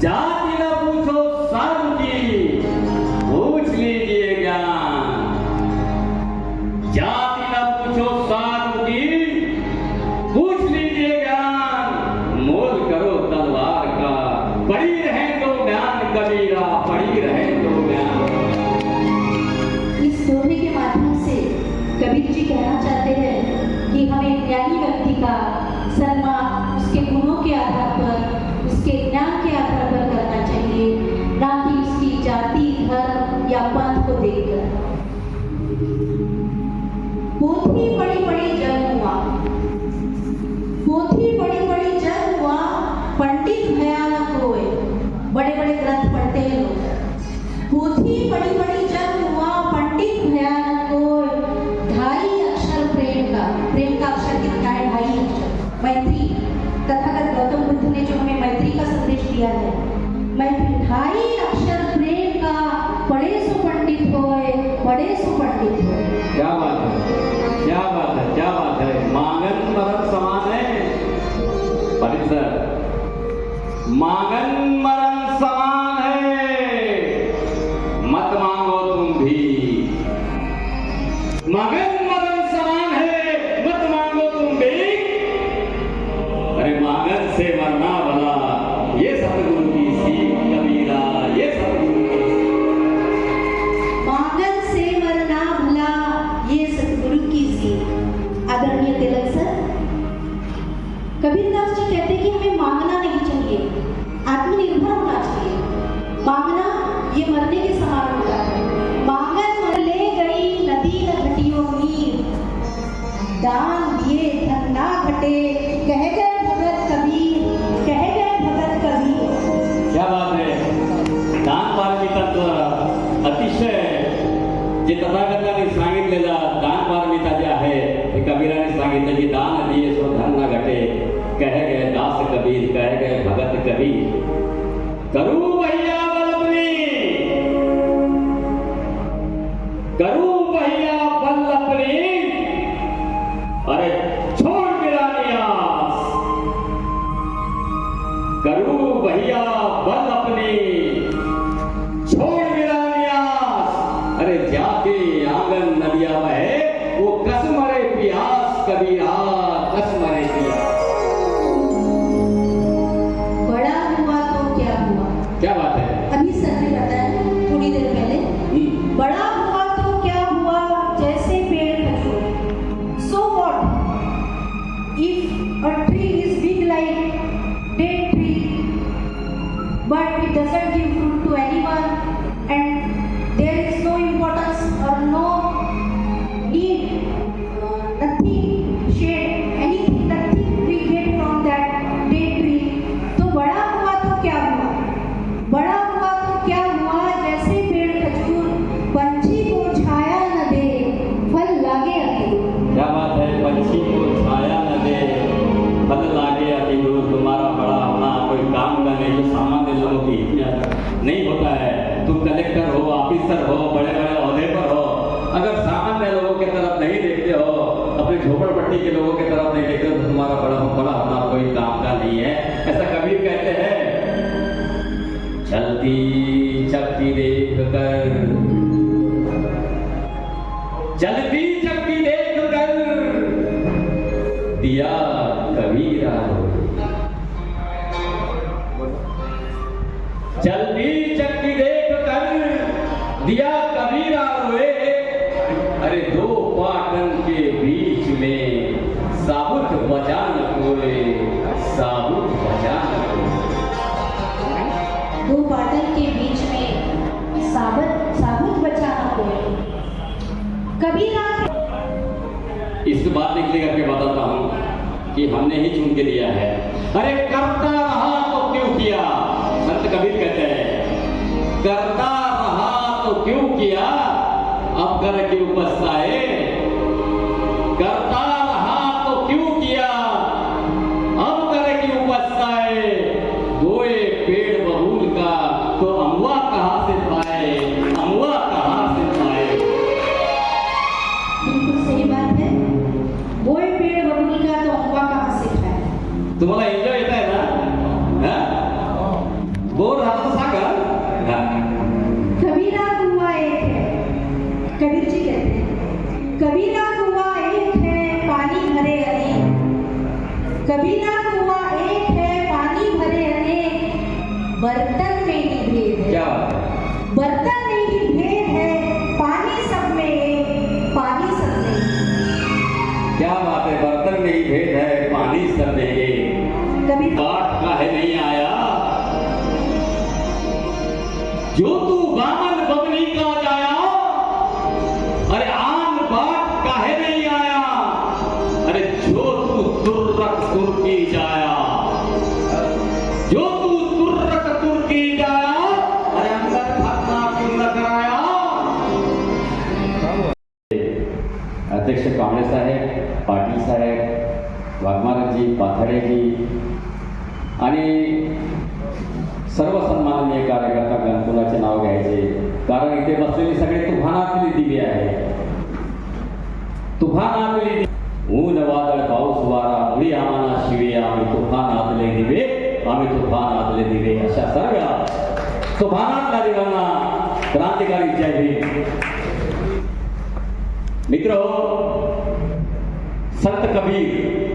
जाति न पूछो सर्व की पूछ लीजिए ज्ञान जाति वालों की नहीं होता है। तुम कलेक्टर हो ऑफिसर हो बड़े बड़े अहदे पर हो, अगर सामान्य लोगों की तरफ़ नहीं देखते हो, अपने झोपड़पट्टी के लोगों की तरफ़ नहीं देखते हो तो तुम्हारा बड़ा बड़ा अपना कोई काम का नहीं है। ऐसा कभी कहते हैं, चलती चलती देख कर चलती कभी ना बात बाद निकलेगा कि बताता हूँ कि हमने ही चुन के दिया है। अरे करता रहा तो क्यों किया? संत कबीर कहते हैं, करता रहा तो क्यों किया? अब कर के उपस्थाए करता വർദ്ധ पाथडेजी आणि सर्व सन्माननीय कार्यकर्ता गणपुराचे नाव घ्यायचे? कारण इथे बसलेली सगळे तुफानातली दिवे आहे. तुफानातली ऊन वादळ पाऊस वारा मुळी आम्हाला शिवे आम्ही तुफानातले दिवे आम्ही तुफानातले दिवे. अशा सर्व तुफानातल्या दिवांना क्रांतिकारी जय भीम. मित्र संत कबीर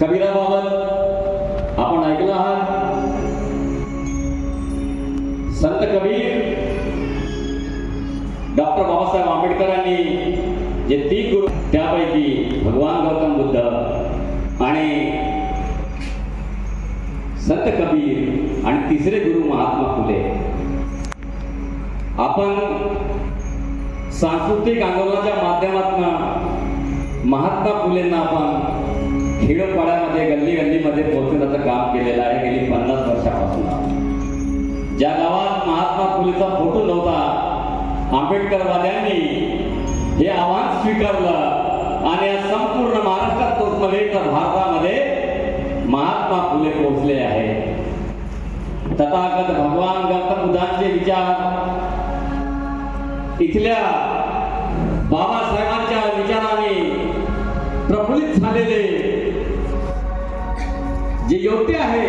कबीराबाबत आपण ऐकलं आहात. संत कबीर डॉक्टर बाबासाहेब आंबेडकरांनी जे तीन गुरु त्यापैकी भगवान गौतम बुद्ध आणि संत कबीर आणि तिसरे गुरु महात्मा फुले. आपण सांस्कृतिक आंदोलनाच्या माध्यमातून महात्मा फुलेंना आपण खेडोपाड्यामध्ये गल्ली गल्लीमध्ये पोहोचवण्याचं काम केलेलं आहे गेली पन्नास वर्षापासून. ज्या गावात महात्मा फुलेचा फोटो नव्हता आंबेडकरवाद्यांनी हे आव्हान स्वीकारलं आणि संपूर्ण महाराष्ट्रात नव्हे तर भारतामध्ये महात्मा फुले पोहोचले आहे तथागत भगवान गौतम बुद्धांचे विचार इथल्या बाबासाहेबांच्या विचाराने प्रफुल्लित झालेले. जे योग्य आहे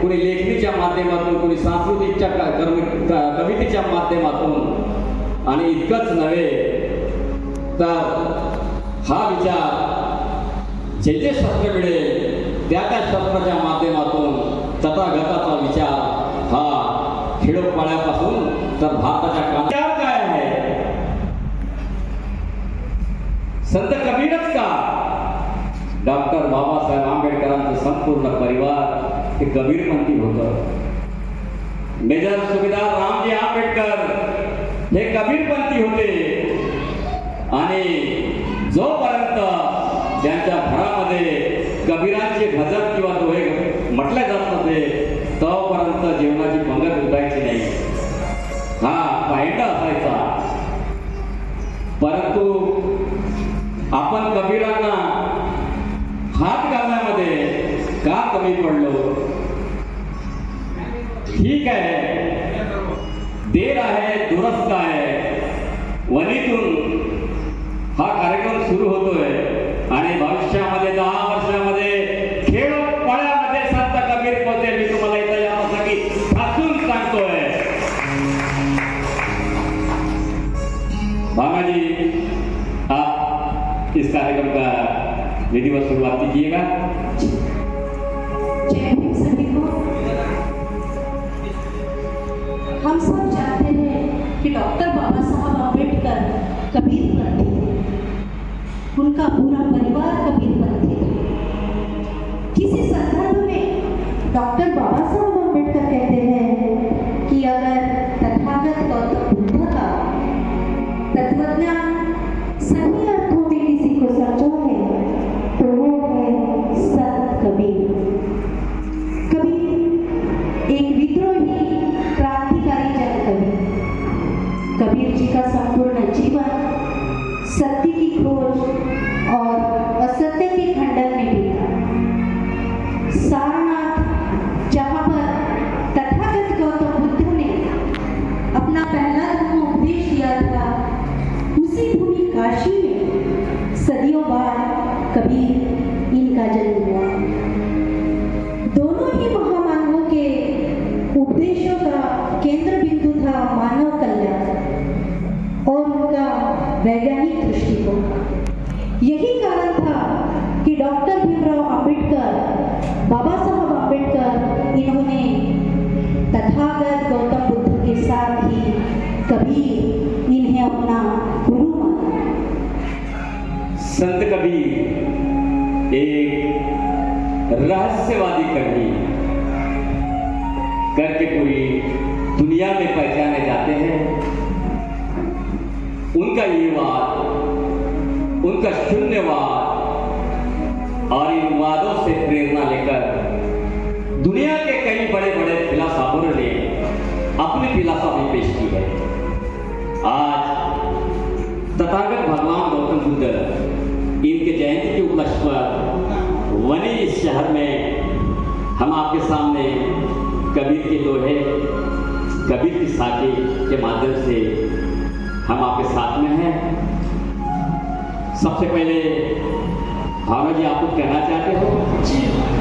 कोणी लेखणीच्या माध्यमातून कोणी सांस्कृतिकच्या कवितेच्या माध्यमातून आणि इतकंच नव्हे तर हा विचार जे जे शस्त्र मिळेल त्या त्या शस्त्राच्या माध्यमातून तथागताचा विचार हा खेडोपाड्यापासून तर भारताच्या कानावर काय आहे? संत कबीरच का? डॉक्टर बाबासाहेब आंबेडकरांचं संपूर्ण परिवार हे कबीरपंथी होतं. मेजर सुभेदार रामजी आंबेडकर हे कबीरपंथी होते. आणि जोपर्यंत त्यांच्या घरामध्ये कबीरांचे भजन किंवा दोहे म्हटले जात होते तोपर्यंत जीवनाची पंगत उठायची नाही. हा पाहिंडा असायचा. परंतु आपण कबीरांना का कमी पडलो ठीक आहे. देर आहे दुरस्त आहे. वनीतून हा कार्यक्रम सुरू होतोय. आणि भविष्यामध्ये दहा वर्षामध्ये खेडोपाड्यामध्ये संत कबीर पोहोचेल मी तुम्हाला इथं यासाठी ठासून सांगतोय. बाबाजी जी आप इस कार्यक्रम का विधिवत शुरुआत कीजिएगा? हम सब जानते हैं कि डॉक्टर बाबा साहब अंबेडकर कबीर पंथी थे। उनका पूरा परिवार कबीर पंथी था। किसी संदर्भ में डॉक्टर बाबा का संपूर्ण जीवन सत्य की खोज एक रहस्यवादी कवि करके पूरी दुनिया में पहचाने जाते हैं। उनका ये वाद, उनका शून्यवाद और इन वादों से प्रेरणा लेकर दुनिया के कई बड़े बड़े फिलासफरों ने अपनी फिलासफी पेश की है। आज तथागत भगवान गौतम बुद्ध इनके जयंती के उपलक्ष्य पर वनी इस शहर में हम आपके सामने कबीर के दोहे कबीर की साखी के माध्यम से हम आपके साथ में हैं। सबसे पहले भावना जी आपको कहना चाहते हो? बौद्ध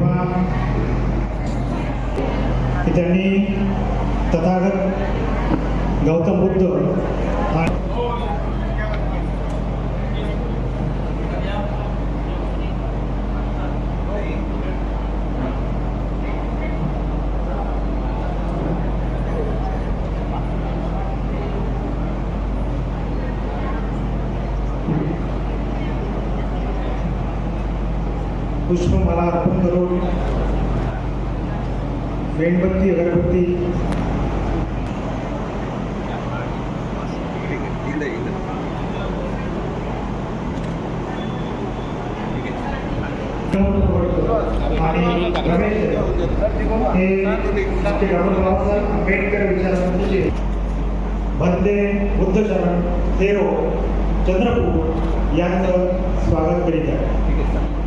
तेव्हा त्यांनी तथागत गौतम बुद्ध आणि पुष्पमाला अर्पण करून मेणबत्ती अगरबत्ती. आणि रमेश हे डॉक्टर बाबासाहेब आंबेडकर विचारांचे भंते बुद्धशरण थेरो हो, चंद्रपूर यांचं स्वागत करीत आहे.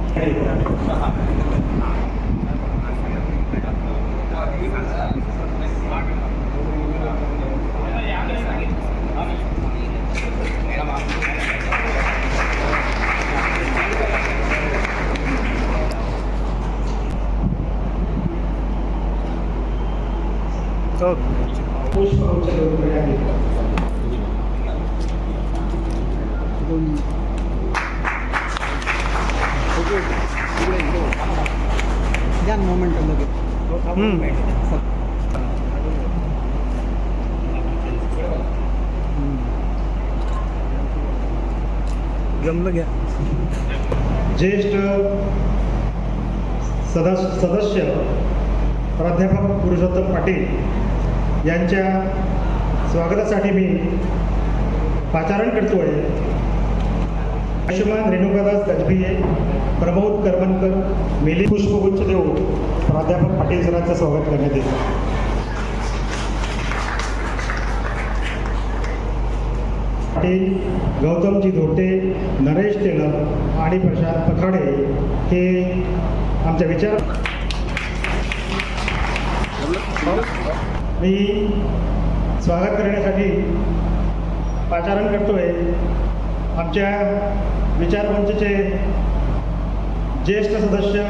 पुष्पगुच्छ देऊन करण्यात द्या मोमेंट लगेच जमलं घ्या. ज्येष्ठ सदस सदस्य प्राध्यापक पुरुषोत्तम पाटील यांच्या स्वागतासाठी मी पाचारण करतो आहे आयुष्यमान रेणुकादास गजभिये प्रमोद करमनकर मिली पुष्पगुच्छ देऊन प्राध्यापक पाटील सरांचं स्वागत करण्यात येईल. पाटील गौतमजी धोटे नरेश टेलर आणि प्रशांत पखाडे हे आमच्या विचार मी स्वागत करण्यासाठी पाचारण करतोय. आमच्या विचारमंचचे ज्येष्ठ सदस्य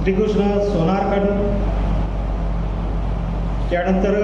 श्रीकृष्ण सोनारकड त्यानंतर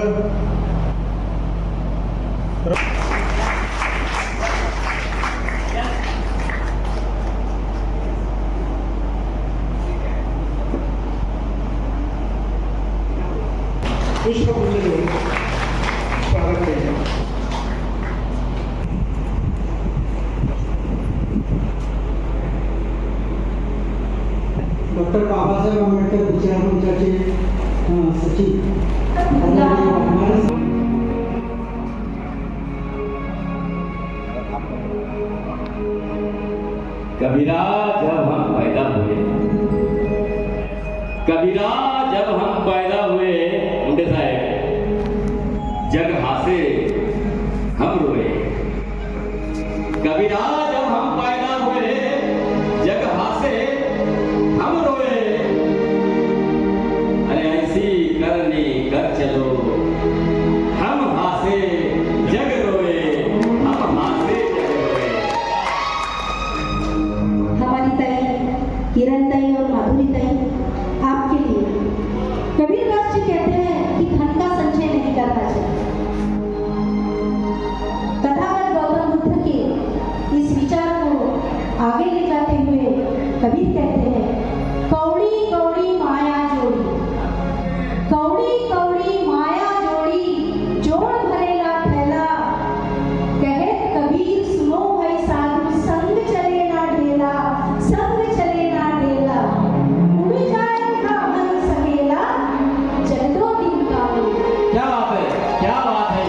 है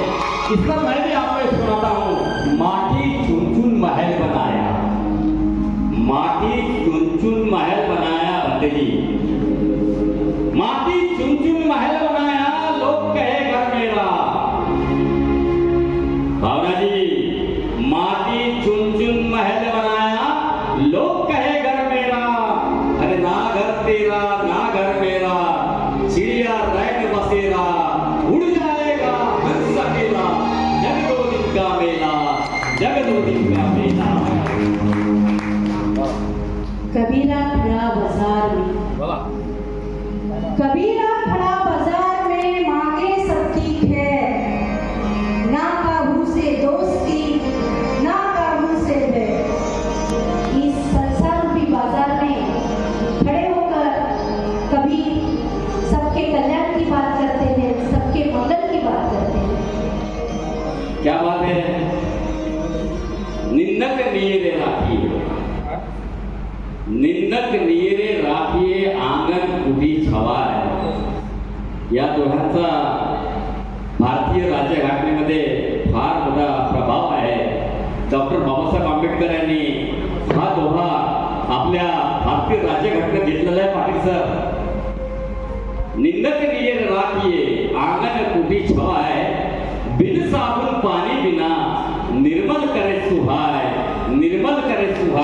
इसका मैं भी आपको सुनाता हूँ माटी चुन चुन महल बनाया. माटी चुन चुन महल बनाया राज्य घटना घेतलेलं आहे पाकिस्तान निंदक नियर राखिये. आंगन कुटी छवाय बिन साबुन पाणी बिना. निर्मल करे सुहाय. निर्मल करे सुहाय.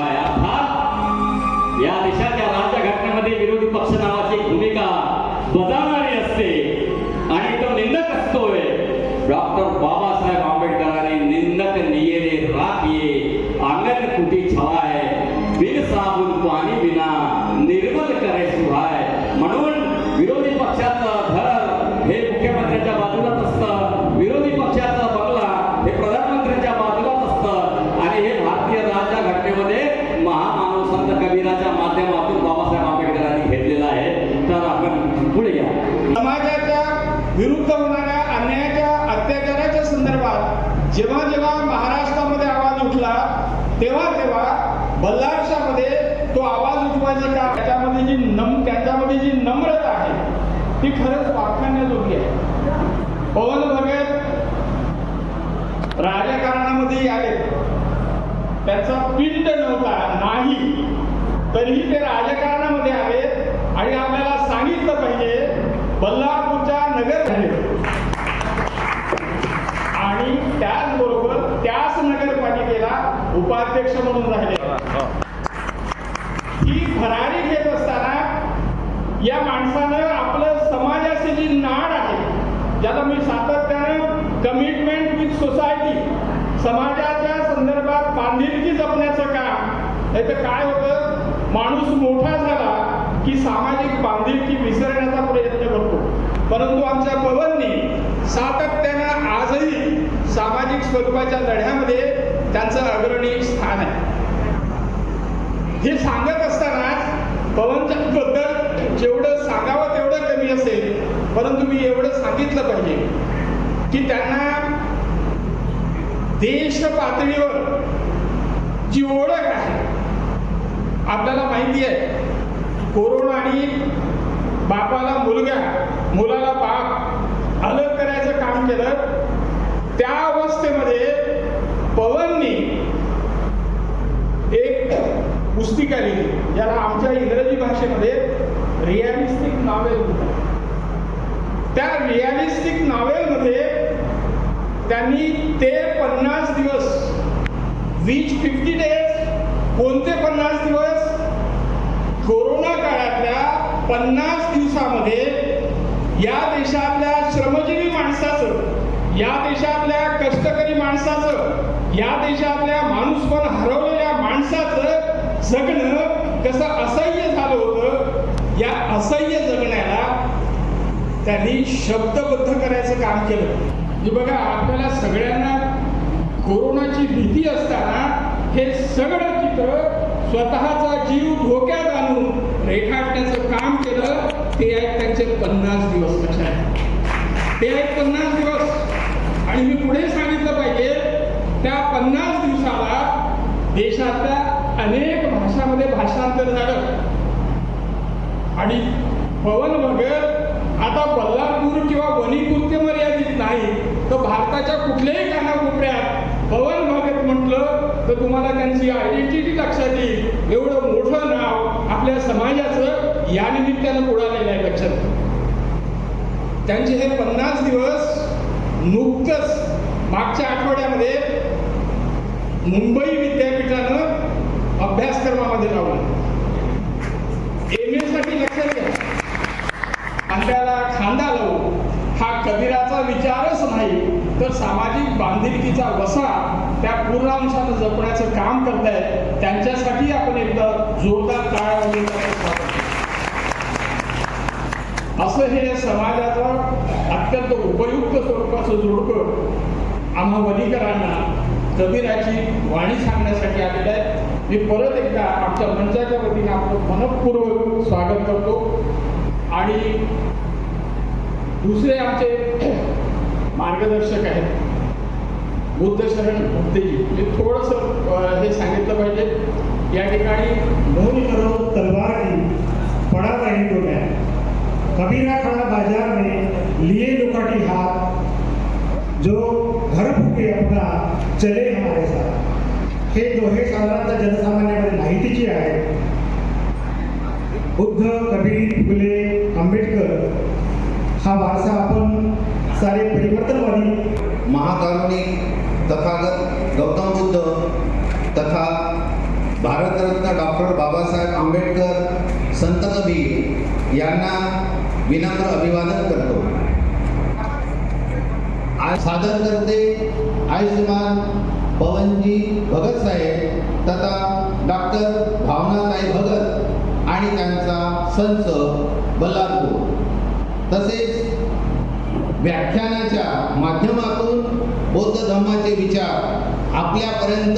तरीही ते राजकारणामध्ये आले आणि आपल्याला सांगितलं पाहिजे बल्लारपूरच्या नगर आणि त्याचबरोबर त्याच नगरपालिकेला उपाध्यक्ष म्हणून राहिले. ही भरारी घेत असताना या माणसानं आपलं समाजाची जी नाड आहे ज्याला मी सातत्यानं कमिटमेंट विथ सोसायटी समाजाच्या संदर्भात बांधिलकी जपण्याचं काम नाही तर काय होतं? माणूस मोठा झाला की सामाजिक बांधिलकी विसरण्याचा प्रयत्न करतो. परंतु आमच्या पवननी सातत्यानं आजही सामाजिक स्वरूपाच्या लढ्यामध्ये त्यांचं अग्रणी स्थान आहे. हे सांगत असताना पवनच्या बद्दल जेवढं सांगावं तेवढं कमी असेल परंतु मी एवढं सांगितलं पाहिजे की त्यांना देश पातळीवर जी ओळख आहे आपल्याला माहिती आहे कोरोना आणि बापाला मुलगा मुलाला बाप अलग करायचं काम केलं त्या अवस्थेमध्ये पवननी एक पुस्तिका लिहिली. ज्याला आमच्या इंग्रजी भाषेमध्ये रिअलिस्टिक नॉवेल म्हणतात. त्या रिअलिस्टिक नॉवेलमध्ये त्यांनी ते पन्नास दिवस वीज फिफ्टी डेज कोणते पन्नास दिवस? कोरोना काळातल्या पन्नास दिवसामध्ये या देशातल्या श्रमजीवी माणसाचं या देशातल्या कष्टकरी माणसाचं या देशातल्या माणूसपण हरवलेल्या माणसाचं जगणं कसं असह्य झालं होतं या असह्य जगण्याला त्यांनी शब्दबद्ध करायचं काम केलं. की बघा आपल्याला सगळ्यांना कोरोनाची भीती असताना हे सगळं चित्र स्वतःचा जीव धोक्यात आणून रेखाटण्याचं काम केलं ते आहेत त्यांचे पन्नास दिवस लक्षात ते आहेत पन्नास दिवस. आणि मी पुढे सांगितलं पाहिजे त्या पन्नास दिवसाला देशातल्या अनेक भाषामध्ये भाषांतर झालं. आणि पवन भगत आता बल्लारपूर किंवा वणीपूरते मर्यादित नाही तर भारताच्या कुठल्याही कानाकोपऱ्यात पवन भागत म्हटलं तर तुम्हाला त्यांची आयडेंटिटी लक्षात येईल. एवढं मोठं नाव आपल्या समाजाचं या निमित्तानं उडालेलं आहे लक्षात. त्यांचे हे पन्नास दिवस नुकतंच मागच्या आठवड्यामध्ये मुंबई विद्यापीठानं अभ्यासक्रमामध्ये लावलं. एमसाठी लक्षात घ्या. आपल्याला खांदा लावू. हा कबीराचा विचारच नाही. तर सामाजिक बांधिलकीचा वसा त्या पूर्णांशानं जपण्याचं काम करतायत त्यांच्यासाठी आपण एकदा जोरदार टाळ्या असं हे समाजाचं अत्यंत उपयुक्त स्वरूपाचं जोडकं आम्हा वनीकरांना कबीराची वाणी सांगण्यासाठी आलेलं आहे. मी परत एकदा आमच्या मंचाच्या वतीने आपलं मनपूर्वक स्वागत करतो. आणि दुसरे आमचे मार्गदर्शक आहेत. बुद्ध शरण भक्तीजी मी थोडंसं हे सांगितलं पाहिजे. या ठिकाणी मोल करो तलवार की पड़ा नाही डोळ्या कबीरा खड़ा बाजार में लिए लुकाटी हात जो घर फुके अपना चले हमारे साथ। हे दोहे साधारणतः जनसामान्यामध्ये माहितीची आहे बुद्ध कबीर फुले आंबेडकर हा वारसा आपण सारे परिवर्तनवादी महाकारुणिक तथागत गौतम बुद्ध तथा भारतरत्न डॉक्टर बाबासाहेब आंबेडकर संत कबीर यांना विनम्र अभिवादन करतो. आज सादर करते आयुष्यमान पवनजी भगत साहेब तथा डॉक्टर भावनाताई भगत आणि त्यांचा संच बल्लारपूर. तसेच व्याख्यानाच्या माध्यमातून बौद्ध धर्माचे विचार आपल्यापर्यंत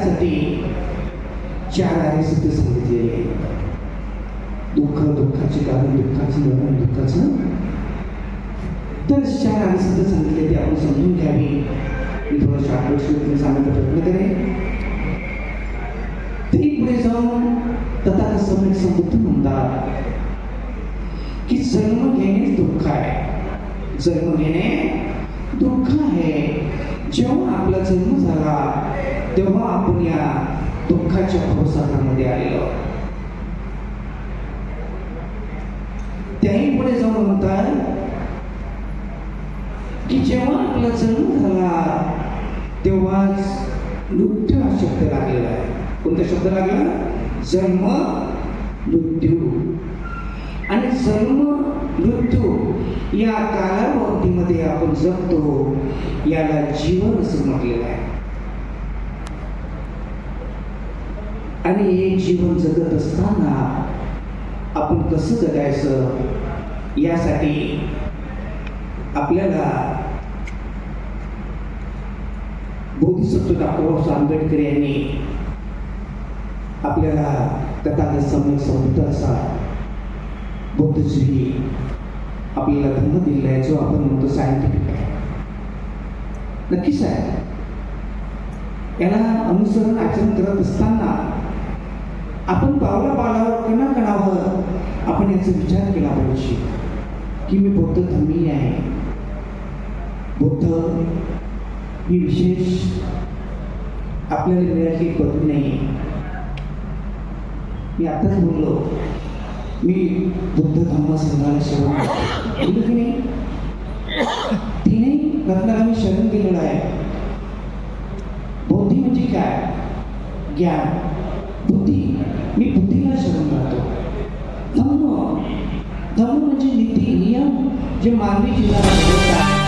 करण्यासाठी त्यासाठी चार आरे सिद्ध सांगितलेले आहे. दुःख दुःखाचे कारण दुःखाचं मरण दुःखाचं. तर चार आरे सिद्ध सांगितले ते आपण समजून घ्यावी. मी थोडं शॉर्ट सांगण्याचा प्रयत्न करेन. ते पुढे जाऊन तथा समय समृद्ध म्हणतात की जन्म घेणे दुःख आहे. जन्म घेणे दुःख आहे. जेव्हा दुःखाच्या भवसागरामध्ये आलेलो त्याही पुढे जाऊन म्हणतात की जेव्हा आपला जन्म झाला तेव्हाच नृत्य हा शब्द लागलेला आहे. कोणता शब्द लागला? जन्म मृत्यू. आणि जन्म मृत्यू या कालावधीमध्ये आपण जगतो याला जीवन असं म्हटलेलं आहे. आणि हे जीवन जगत असताना आपण कसं जगायचं यासाठी आपल्याला बोधिसत्व डॉक्टर बाबासाहेब आंबेडकर यांनी आपल्याला तथागत समय समृद्ध असा बुद्धजीवी आपल्याला धर्म दिलेला आहे जो आपण म्हणतो सायंटिफिक आहे. नक्कीच आहे. याला अनुसरण आचरण करत असताना आपण पावला पावलावर कणा कणावर आपण याचा विचार केला पाहिजे की मी बौद्ध धर्मी आहे. बुद्ध ही विशेष आपल्याला मिळाली पदवी नाही. मी आताच बोललो मी बुद्ध धम्म संघाला शरण बोललो की नाही? तिने रत्नाला मी शरण दिलेलं आहे. बौद्धी म्हणजे काय? ज्ञान. बुद्धी. मी बुद्धीला शरण राहतो धम्म. धम्म म्हणजे नीती. नियम. जे मानवी जीवनात